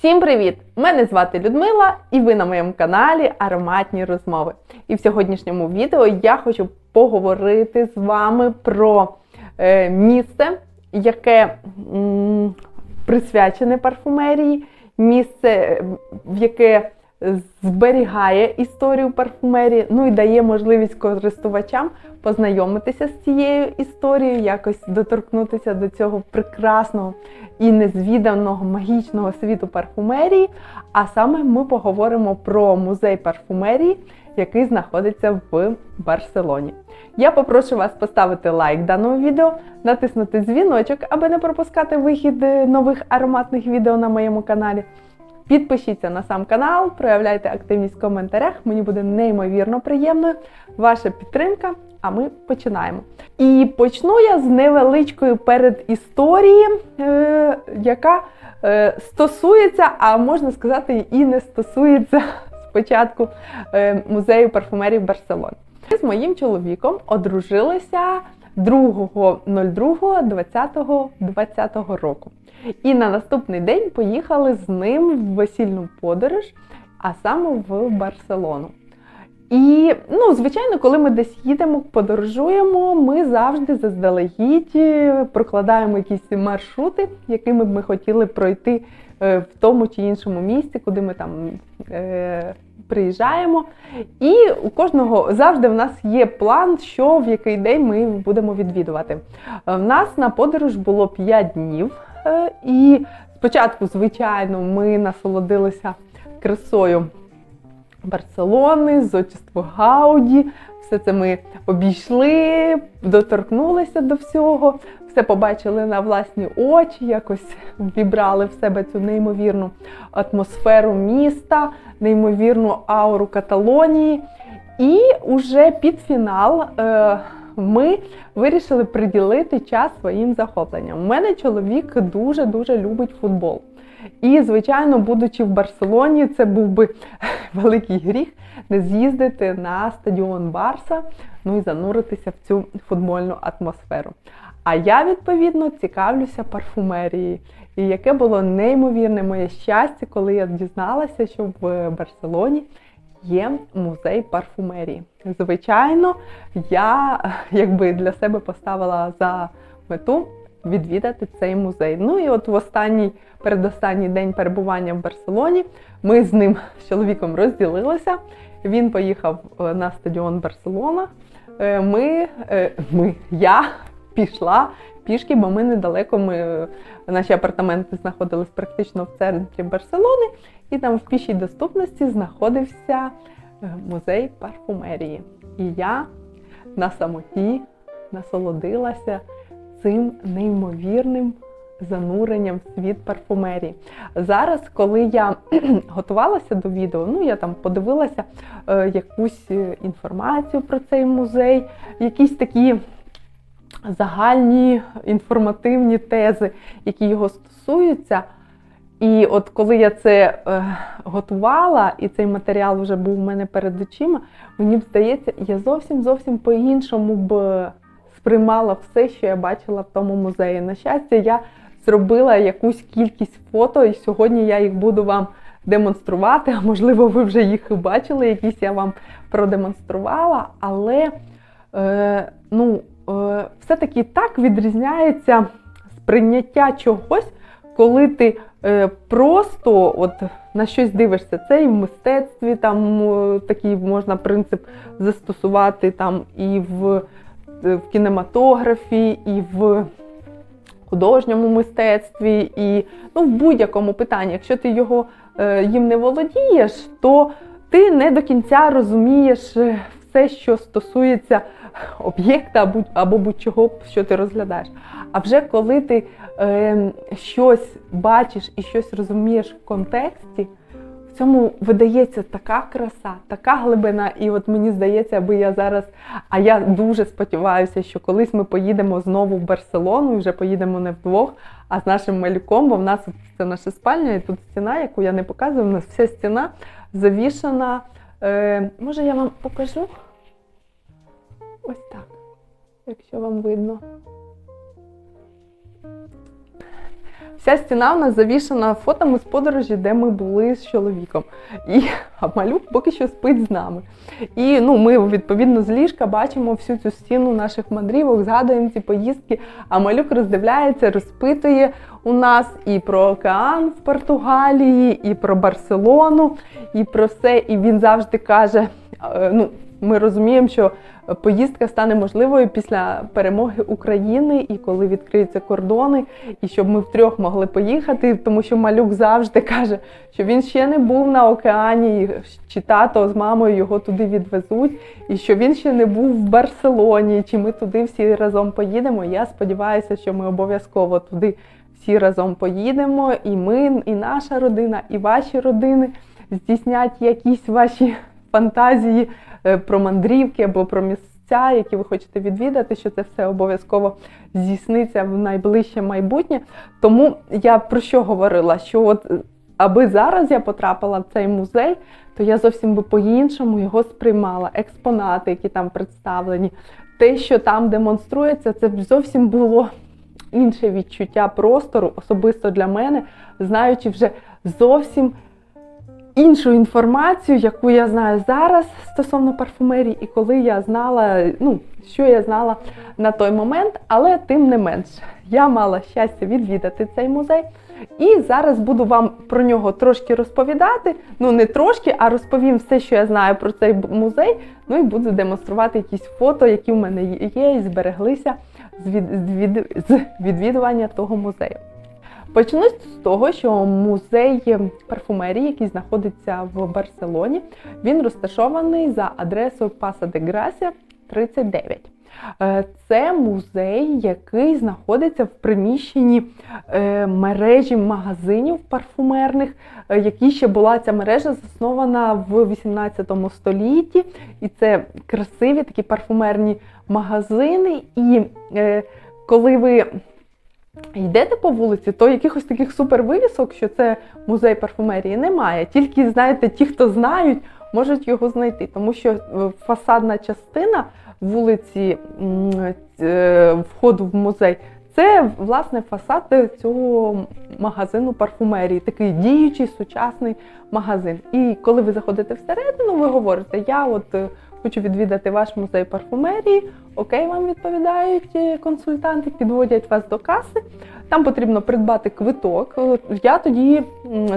Всім привіт! Мене звати Людмила, і ви на моєму каналі Ароматні розмови. І в сьогоднішньому відео я хочу поговорити з вами про е, місце, яке м, присвячене парфумерії, місце, в яке зберігає історію парфумерії, ну і дає можливість користувачам познайомитися з цією історією, якось доторкнутися до цього прекрасного і незвіданого магічного світу парфумерії. А саме ми поговоримо про музей парфумерії, який знаходиться в Барселоні. Я попрошу вас поставити лайк даному відео, натиснути дзвіночок, аби не пропускати вихід нових ароматних відео на моєму каналі. Підпишіться на сам канал, проявляйте активність в коментарях. Мені буде неймовірно приємною ваша підтримка. А ми починаємо. І почну я з невеличкої передісторії, е, яка е, стосується, а можна сказати, і не стосується спочатку е, музею парфумерії в Барселоні. Ми з моїм чоловіком одружилися 2.02.2020 року. І на наступний день поїхали з ним в весільну подорож, а саме в Барселону. І, ну, звичайно, коли ми десь їдемо, подорожуємо, ми завжди заздалегідь е, прокладаємо якісь маршрути, якими б ми хотіли пройти е, в тому чи іншому місці, куди ми там е, приїжджаємо. І у кожного завжди в нас є план, що в який день ми будемо відвідувати. В нас на подорож було 5 днів. Е, і спочатку, звичайно, ми насолодилися красою Барселони, зодчество Гауді. Все це ми обійшли, доторкнулися до всього, все побачили на власні очі, якось вібрали в себе цю неймовірну атмосферу міста, неймовірну ауру Каталонії. І уже під фінал. Е ми вирішили приділити час своїм захопленням. У мене чоловік дуже-дуже любить футбол. І, звичайно, будучи в Барселоні, це був би великий гріх не з'їздити на стадіон Барса, ну і зануритися в цю футбольну атмосферу. А я, відповідно, цікавлюся парфумерією. І яке було неймовірне моє щастя, коли я дізналася, що в Барселоні є музей парфумерії. Звичайно, я якби для себе поставила за мету відвідати цей музей. Ну і от в останній, передостанній день перебування в Барселоні ми з ним з чоловіком розділилися. Він поїхав е, на стадіон Барселона. Е, ми, е, ми, я пішла пішки, бо ми недалеко. Ми, Наші апартаменти знаходились практично в центрі Барселони, і там в пішій доступності знаходився музей парфумерії. І я на самоті насолодилася цим неймовірним зануренням в світ парфумерії. Зараз, коли я готувалася до відео, ну я там подивилася е, якусь е, інформацію про цей музей, якісь такі загальні інформативні тези, які його стосуються. І от коли я це е, готувала, і цей матеріал вже був у мене перед очима, мені здається, я зовсім зовсім по-іншому б сприймала все, що я бачила в тому музеї. На щастя, я зробила якусь кількість фото, і сьогодні я їх буду вам демонструвати. А можливо, ви вже їх і бачили, якісь я вам продемонструвала. Але е, ну, е, все-таки так відрізняється сприйняття чогось, коли ти просто от на щось дивишся. Це і в мистецтві, там е, такий можна принцип застосувати там і в в кінематографі, і в художньому мистецтві, і ну, в будь-якому питанні. Якщо ти його е, їм не володієш, то ти не до кінця розумієш е, все, що стосується об'єкта або, будь-чого, що ти розглядаєш. А вже коли ти е, щось бачиш і щось розумієш в контексті, в цьому видається така краса, така глибина. І от мені здається, аби я зараз. А я дуже сподіваюся, що колись ми поїдемо знову в Барселону, і вже поїдемо не вдвох, а з нашим малюком, бо в нас це наша спальня, і тут стіна, яку я не показую, у нас вся стіна завішана. Е, Може, я вам покажу? Ось так, якщо вам видно. Вся стіна у нас завішана фотами з подорожі, де ми були з чоловіком. І а малюк поки що спить з нами. І ну, ми відповідно з ліжка бачимо всю цю стіну наших мандрівок, згадуємо ці поїздки. А малюк роздивляється, розпитує у нас і про океан в Португалії, і про Барселону, і про все. І він завжди каже: е, ну, ми розуміємо, що поїздка стане можливою після перемоги України і коли відкриються кордони, і щоб ми втрьох могли поїхати, тому що малюк завжди каже, що він ще не був на океані, чи тато з мамою його туди відвезуть, і що він ще не був в Барселоні, чи ми туди всі разом поїдемо. Я сподіваюся, що ми обов'язково туди всі разом поїдемо, і ми, і наша родина, і ваші родини здійснять якісь ваші фантазії е, про мандрівки або про місця, які ви хочете відвідати, що це все обов'язково здійсниться в найближче майбутнє. Тому я про що говорила? Що от е, аби зараз я потрапила в цей музей, то я зовсім би по-іншому його сприймала. Експонати, які там представлені, те, що там демонструється, це б зовсім було інше відчуття простору, особисто для мене, знаючи вже зовсім іншу інформацію, яку я знаю зараз стосовно парфумерії, і коли я знала, ну, що я знала на той момент, але тим не менш, я мала щастя відвідати цей музей. І зараз буду вам про нього трошки розповідати. Ну, не трошки, а розповім все, що я знаю про цей музей. Ну і буду демонструвати якісь фото, які в мене є, і збереглися з, від, з, від, з відвідування того музею. Почну з того, що музей парфумерії, який знаходиться в Барселоні, він розташований за адресою Паса де Грасія 39. Е, Це музей, який знаходиться в приміщенні е, мережі магазинів парфумерних, е, які ще була ця мережа заснована в 18 столітті. І це красиві такі парфумерні магазини. І коли ви йдете по вулиці, то якихось таких супервивісок, що це музей парфумерії, немає. Тільки, знаєте, ті, хто знають, можуть його знайти, тому що фасадна частина вулиці е, входу в музей. Це власне фасад цього магазину парфумерії, такий діючий сучасний магазин. І коли ви заходите всередину, ви говорите, я от е, хочу відвідати ваш музей парфумерії. Окей, вам відповідають е, консультанти, підводять вас до каси. Там потрібно придбати квиток. Я тоді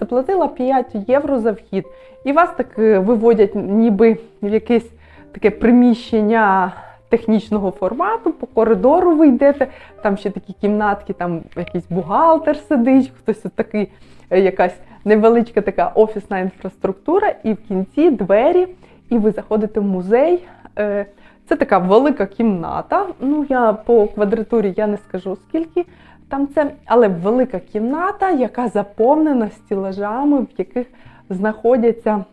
заплатила 5 євро за вхід. І вас так виводять, ніби в якесь таке приміщення технічного формату, по коридору ви йдете, там ще такі кімнатки, там якийсь бухгалтер сидить, хтось такий, е, якась невеличка така офісна інфраструктура, і в кінці двері, і ви заходите в музей. Е, це така велика кімната. Ну, я по квадратурі я не скажу скільки там це, але велика кімната, яка заповнена стілажами, в яких знаходяться.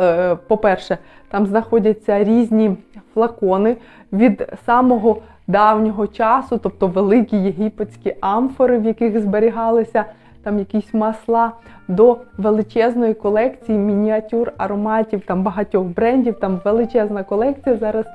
Е, по-перше, там знаходяться різні флакони від самого давнього часу, тобто великі єгипетські амфори, в яких зберігалися там якісь масла, до величезної колекції мініатюр, ароматів, там багатьох брендів, там величезна колекція. Зараз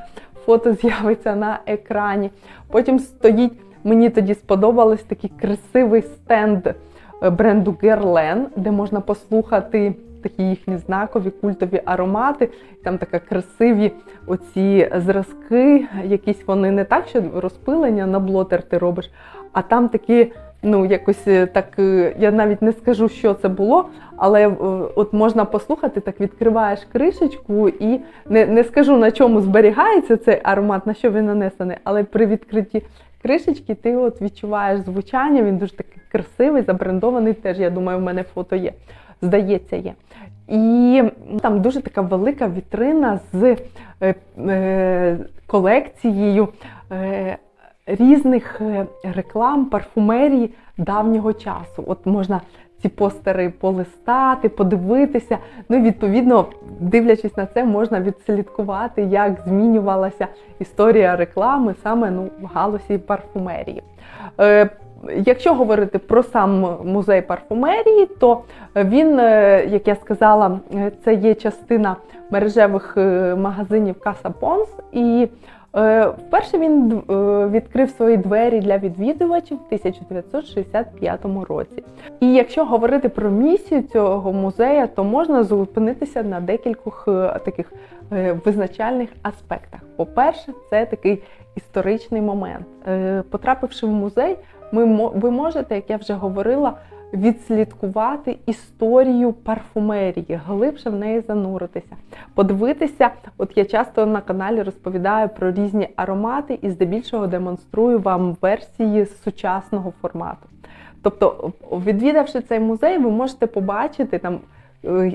фото з'явиться на екрані. Потім стоїть, мені тоді сподобалось такий красивий стенд е, бренду Guerlain, де можна послухати такі їхні знакові культові аромати. Там така красиві оці зразки, якісь вони не так, що розпилення на блотер ти робиш, а там такі. Ну, якось е, так, е, я навіть не скажу, що це було, але е, от можна послухати, так відкриваєш кришечку і не не скажу на чому зберігається цей аромат, на що він нанесений, але при відкритті кришечки ти от відчуваєш звучання, він дуже такий красивий, забрендований. Теж, я думаю, в мене фото є здається, є. І там дуже така велика вітрина з е, е, колекцією різних е, реклам, парфумерії давнього часу. От можна ці постери полистати, подивитися. Ну і відповідно, дивлячись на це, можна відслідкувати, як змінювалася історія реклами саме ну, в галузі парфумерії. Е, Якщо говорити про сам музей парфумерії, то він, е, як я сказала, е, це є частина мережевих магазинів Casa Pons, і Вперше він е, відкрив свої двері для відвідувачів в 1965 році. І якщо говорити про місію цього музею, то можна зупинитися на декількох е, таких е, визначальних аспектах. По-перше, це такий історичний момент. Е, Потрапивши в музей, ви можете, як я вже говорила, відслідкувати історію парфумерії, глибше в неї зануритися, подивитися. От я часто на каналі розповідаю про різні аромати і здебільшого демонструю вам версії сучасного формату. Тобто, відвідавши цей музей, ви можете побачити там е,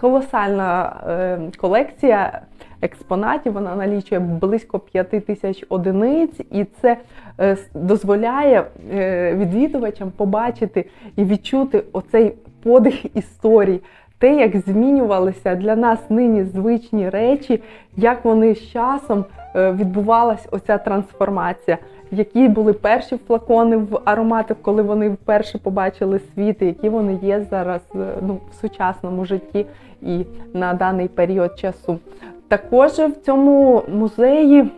колосальна е, колекція експонатів. Вона налічує близько 5 тисяч одиниць, і це е, дозволяє е, відвідувачам побачити і відчути оцей подих історій. Те, як змінювалися для нас нині звичні речі, як вони з часом е, відбувалась оця трансформація, які були перші флакони в ароматах, коли вони вперше побачили світ, які вони є зараз ну, в сучасному житті і на даний період часу. Також в цьому музеї,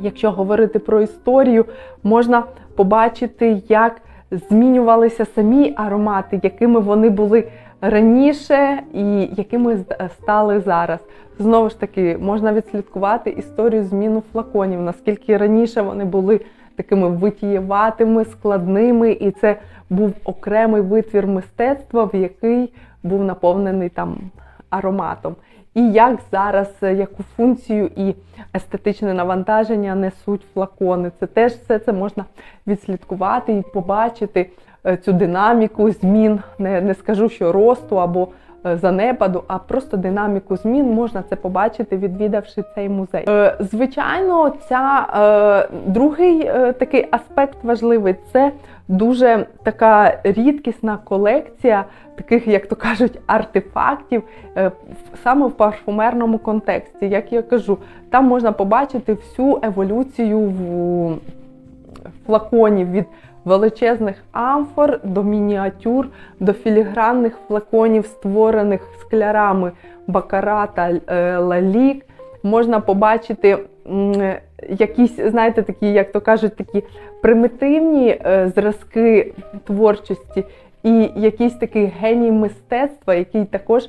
якщо говорити про історію, можна побачити, як змінювалися самі аромати, якими вони були раніше і якими стали зараз. Знову ж таки, можна відслідкувати історію зміну флаконів, наскільки раніше вони були такими витієватими, складними, і це був окремий витвір мистецтва, в який був наповнений там ароматом. І як зараз, е, яку функцію і естетичне навантаження несуть флакони. Це теж все це можна відслідкувати і побачити е, цю динаміку змін. Не, не скажу, що росту або занепаду, а просто динаміку змін можна це побачити, відвідавши цей музей. Е, Звичайно, ця е, другий е, такий аспект важливий це дуже така рідкісна колекція таких, як то кажуть, артефактів е, саме в парфумерному контексті. Як я кажу, там можна побачити всю еволюцію в флаконів від величезних амфор до мініатюр, до філігранних флаконів, створених склярами Бакара та е, Лалік. Можна побачити якісь, знаєте, такі, як то кажуть, такі примітивні е, зразки творчості і якийсь такий геній мистецтва, який також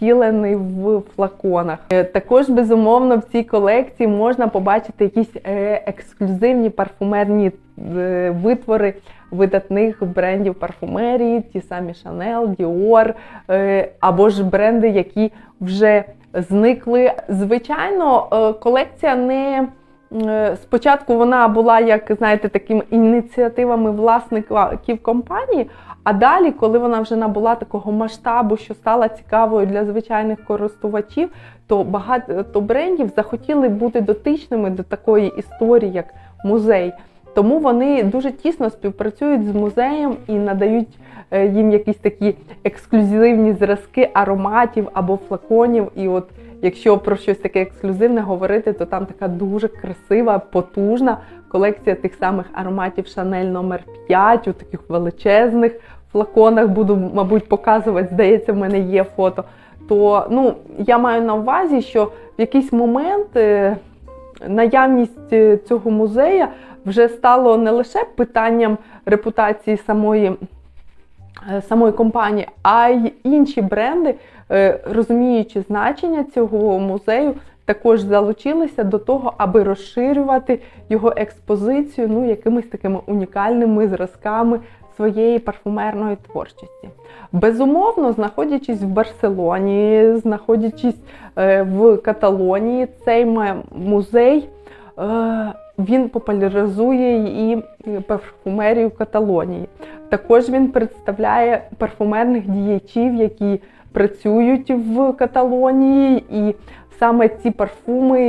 втілений в флаконах. Е, Також, безумовно, в цій колекції можна побачити якісь е, ексклюзивні парфумерні е, витвори видатних брендів парфумерії, ті самі Chanel, Dior, або ж бренди, які вже зникли. Звичайно, колекція не спочатку вона була як знаєте такими ініціативами власників компанії. А далі, коли вона вже набула такого масштабу, що стала цікавою для звичайних користувачів, то багато брендів захотіли бути дотичними до такої історії, як музей. Тому вони дуже тісно співпрацюють з музеєм і надають е, їм якісь такі ексклюзивні зразки ароматів або флаконів. І от якщо про щось таке ексклюзивне говорити, то там така дуже красива, потужна колекція тих самих ароматів Шанель номер 5 у таких величезних флаконах. Буду, мабуть, показувати. Здається, в мене є фото. То ну, я маю на увазі, що в якийсь момент е, наявність е, цього музея вже стало не лише питанням репутації самої, е, самої компанії, а й інші бренди, розуміючи значення цього музею, також залучилися до того, аби розширювати його експозицію ну, якимись такими унікальними зразками своєї парфумерної творчості. Безумовно, знаходячись в Барселоні, знаходячись е, в Каталонії, цей музей е, він популяризує і парфумерію Каталонії. Також він представляє парфумерних діячів, які працюють в Каталонії, і саме ці парфуми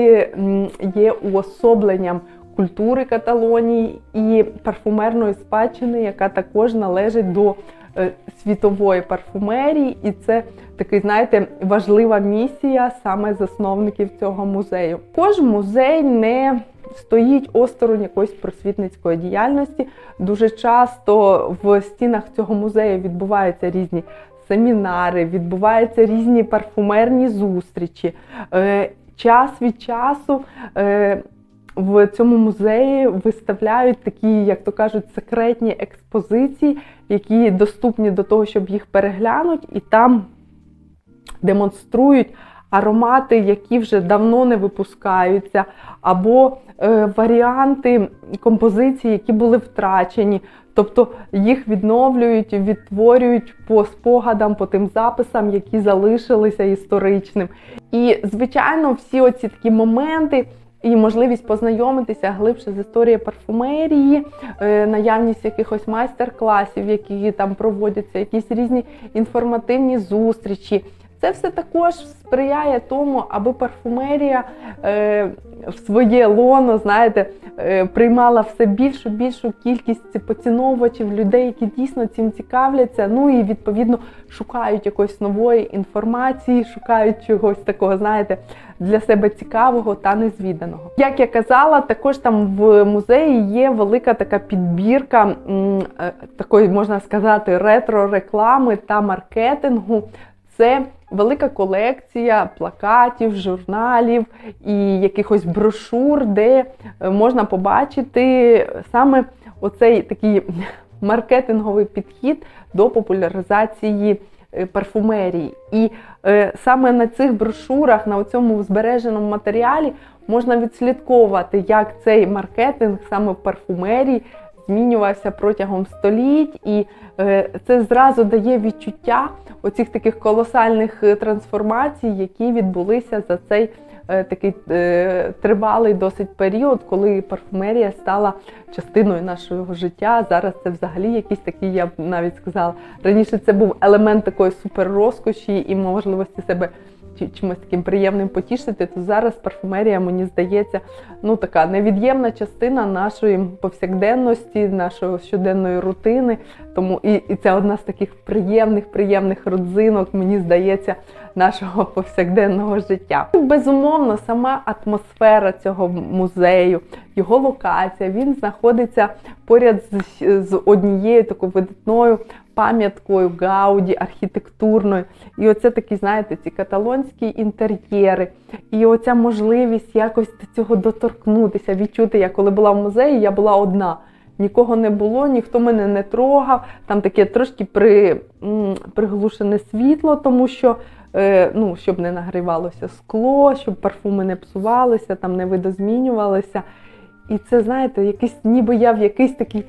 є уособленням культури Каталонії і парфумерної спадщини, яка також належить до е, світової парфумерії, і це такий, знаєте, важлива місія саме засновників цього музею. Кож музей не стоїть осторонь якоїсь просвітницької діяльності. Дуже часто в стінах цього музею відбуваються різні семінари, відбуваються різні парфумерні зустрічі. Е, Час від часу е, в цьому музеї виставляють такі, як то кажуть, секретні експозиції, які доступні до того, щоб їх переглянути, і там демонструють аромати, які вже давно не випускаються, або е, варіанти композицій, які були втрачені. Тобто їх відновлюють, відтворюють по спогадам, по тим записам, які залишилися історичним. І, звичайно, всі оці такі моменти. І можливість познайомитися глибше з історією парфумерії, е, наявність якихось майстер-класів, які там проводяться, якісь різні інформативні зустрічі. Це все також сприяє тому, аби парфумерія е, в своє лоно, знаєте, е, приймала все більшу більшу кількість поціновувачів, людей, які дійсно цим цікавляться. Ну і відповідно шукають якоїсь нової інформації, шукають чогось такого, знаєте, для себе цікавого та незвіданого. Як я казала, також там в музеї є велика така підбірка е, такої, можна сказати, ретро-реклами та маркетингу. Це велика колекція плакатів, журналів і якихось брошур, де е, можна побачити саме оцей такий маркетинговий підхід до популяризації е, парфумерії. І е, саме на цих брошурах, на цьому збереженому матеріалі можна відслідковувати, як цей маркетинг саме в парфумерії змінювався протягом століть, і е, це зразу дає відчуття оцих таких колосальних е, трансформацій, які відбулися за цей е, такий тривалий досить період, коли парфумерія стала частиною нашого життя. Зараз це взагалі якийсь такий, я б навіть сказала. Раніше це був елемент такої суперрозкоші і можливості себе чимось таким приємним потішити, то зараз парфумерія, мені здається, ну така невід'ємна частина нашої повсякденності, нашої щоденної рутини. Тому і, і це одна з таких приємних, приємних родзинок, мені здається, нашого повсякденного життя. Безумовно, сама атмосфера цього музею, його локація, він знаходиться поряд з, з однією такою видатною пам'яткою Гауді, архітектурною. І оце такі, знаєте, ці каталонські інтер'єри. І оця можливість якось до цього доторкнутися, відчути. Я коли була в музеї, я була одна. Нікого не було, ніхто мене не трогав. Там таке трошки при, приглушене світло, тому що е, ну, щоб не нагрівалося скло, щоб парфуми не псувалися, там не видозмінювалися. І це, знаєте, якийсь, ніби я в якийсь такий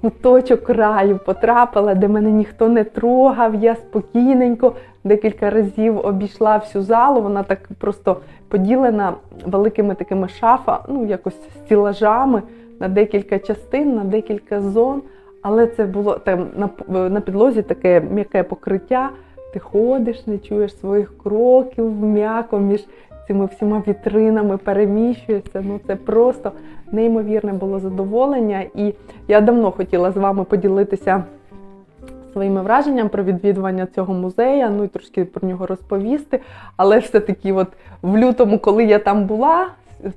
куточок раю потрапила, де мене ніхто не трогав. Я спокійненько декілька разів обійшла всю залу. Вона так просто поділена великими такими шафа, ну якось стілажами на декілька частин, на декілька зон. Але це було там на, на підлозі таке м'яке покриття. Ти ходиш, не чуєш своїх кроків м'яко між цими всіма вітринами переміщується. Ну це просто неймовірне було задоволення. І я давно хотіла з вами поділитися своїми враженнями про відвідування цього музею, ну і трошки про нього розповісти. Але все-таки, от в лютому, коли я там була,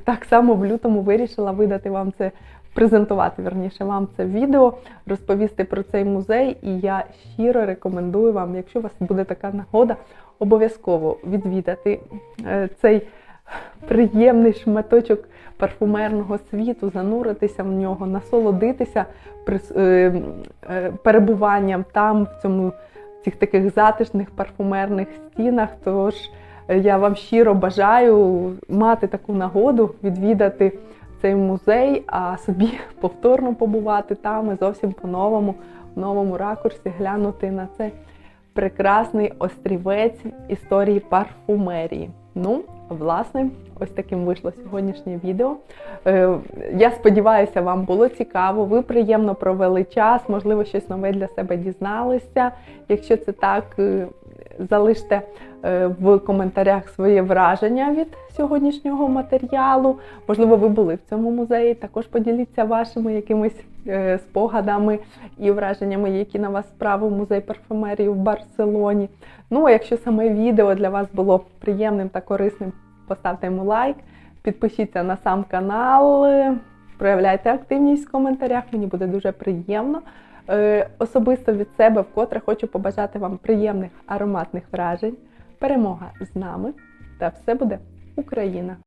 так само в лютому вирішила видати вам це. Презентувати верніше вам це відео, розповісти про цей музей, і я щиро рекомендую вам, якщо у вас буде така нагода, обов'язково відвідати е, цей приємний шматочок парфумерного світу, зануритися в нього, насолодитися е, е, перебуванням там, в цьому цих таких затишних парфумерних стінах. Тож я вам щиро бажаю мати таку нагоду відвідати цей музей, а собі повторно побувати там і зовсім по-новому, в новому ракурсі глянути на цей прекрасний острівець історії парфумерії. Ну, власне, ось таким вийшло сьогоднішнє відео. Е, я сподіваюся, вам було цікаво. Ви приємно провели час, можливо, щось нове для себе дізналися. Якщо це так, е, залиште е, в коментарях своє враження від сьогоднішнього матеріалу. Можливо, ви були в цьому музеї. Також поділіться вашими якимись е, спогадами і враженнями, які на вас справив музей парфумерії в Барселоні. Ну, а якщо саме відео для вас було приємним та корисним, поставте йому лайк, підпишіться на сам канал, проявляйте активність в коментарях, мені буде дуже приємно. Е, особисто від себе вкотре хочу побажати вам приємних ароматних вражень, перемога з нами, та все буде Україна!